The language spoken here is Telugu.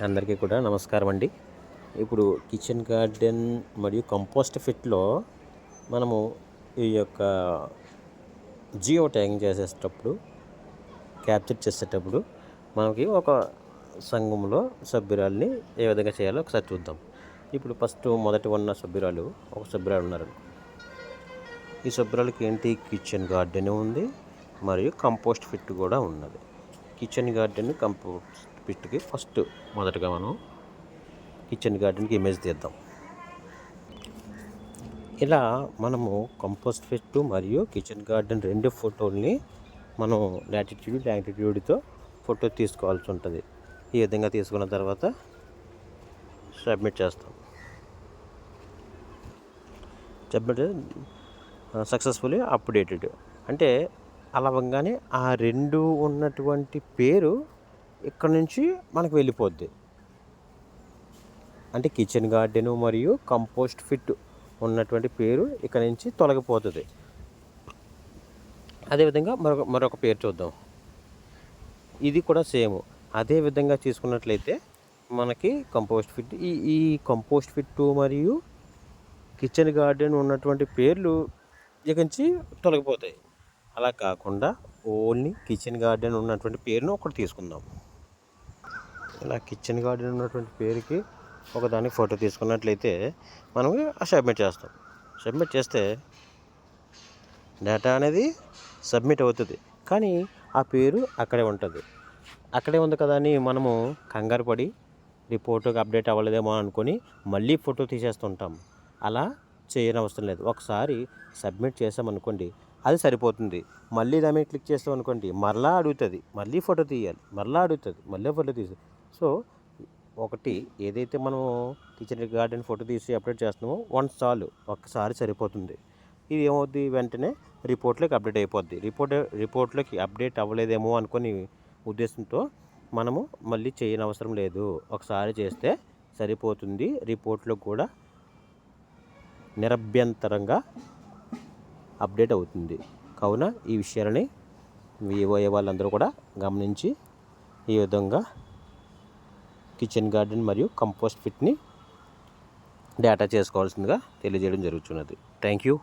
అందరికీ కూడా నమస్కారం అండి. ఇప్పుడు కిచెన్ గార్డెన్ మరియు కంపోస్ట్ ఫిట్లో మనము ఈ యొక్క జియో ట్యాగింగ్ చేసేటప్పుడు క్యాప్చర్ చేసేటప్పుడు మనకి ఒక సంఘంలో సభ్యురాల్ని ఏ విధంగా చేయాలో ఒకసారి చూద్దాం. ఇప్పుడు ఫస్ట్ మొదటి ఉన్న సభ్యురాలు ఒక సభ్యురాలు ఉన్నారు. ఈ సభ్యురాలకి ఏంటి? కిచెన్ గార్డెన్ ఉంది మరియు కంపోస్ట్ ఫిట్ కూడా ఉన్నది. కిచెన్ గార్డెన్ కంపోస్ట్ ఫిట్కి ఫస్ట్ మొదటగా మనం కిచెన్ గార్డెన్కి ఇమేజ్ తీద్దాం. ఇలా మనము కంపోస్ట్ ఫిట్ మరియు కిచెన్ గార్డెన్ రెండు ఫోటోల్ని మనం లాటిట్యూడ్ లాంటిట్యూడ్తో ఫోటో తీసుకోవాల్సి ఉంటుంది. ఈ విధంగా తీసుకున్న తర్వాత సబ్మిట్ చేస్తాం. సబ్మిట్ సక్సెస్ఫుల్లీ అప్డేటెడ్ అంటే అలా అవ్వగానే ఆ రెండు ఉన్నటువంటి పేరు ఇక్కడ నుంచి మనకు వెళ్ళిపోద్ది. అంటే కిచెన్ గార్డెన్ మరియు కంపోస్ట్ ఫిట్ ఉన్నటువంటి పేరు ఇక్కడ నుంచి తొలగిపోతుంది. అదేవిధంగా మరొక మరొక పేరు చూద్దాం. ఇది కూడా సేమ్. అదే విధంగా తీసుకున్నట్లయితే మనకి కంపోస్ట్ ఫిట్ ఈ ఈ కంపోస్ట్ ఫిట్ మరియు కిచెన్ గార్డెన్ ఉన్నటువంటి పేర్లు ఇక నుంచి తొలగిపోతాయి. అలా కాకుండా ఓన్లీ కిచెన్ గార్డెన్ ఉన్నటువంటి పేరును ఒకటి తీసుకుందాం. ఇలా కిచెన్ గార్డెన్ ఉన్నటువంటి పేరుకి ఒకదానికి ఫోటో తీసుకున్నట్లయితే మనం సబ్మిట్ చేస్తాం. సబ్మిట్ చేస్తే డేటా అనేది సబ్మిట్ అవుతుంది. కానీ ఆ పేరు అక్కడే ఉంటుంది. అక్కడే ఉంది కదా అని మనము కంగారు పడి రిపోర్ట్కి అప్డేట్ అవ్వలేదేమో అనుకొని మళ్ళీ ఫోటో తీసేస్తుంటాం. అలా చేయనవసరం లేదు. ఒకసారి సబ్మిట్ చేసామనుకోండి అది సరిపోతుంది. మళ్ళీ దాని మీద క్లిక్ చేస్తాం అనుకోండి మరలా అడుగుతుంది. మళ్ళీ ఫోటో తీయాలి మరలా అడుగుతుంది మళ్ళీ ఫోటో తీసి. సో ఒకటి ఏదైతే మనం కిచెన్ గార్డెన్ ఫోటో తీసి అప్డేట్ చేస్తున్నామో వన్ చాలు ఒక్కసారి సరిపోతుంది. ఇది ఏమవుద్ది? వెంటనే రిపోర్ట్లోకి అప్డేట్ అయిపోద్ది. రిపోర్ట్ రిపోర్ట్లోకి అప్డేట్ అవ్వలేదేమో అనుకుని ఉద్దేశంతో మనము మళ్ళీ చేయని అవసరం లేదు. ఒకసారి చేస్తే సరిపోతుంది. రిపోర్ట్లో కూడా నిరభ్యంతరంగా అప్డేట్ అవుతుంది. కావున ఈ విషయాలని వివోఏ వాళ్ళందరూ కూడా గమనించి ఈ విధంగా కిచెన్ గార్డెన్ మరియు కంపోస్ట్ ఫిట్ని డేటా చేసుకోవాల్సిందిగా తెలియజేయడం జరుగుతున్నది. Thank you.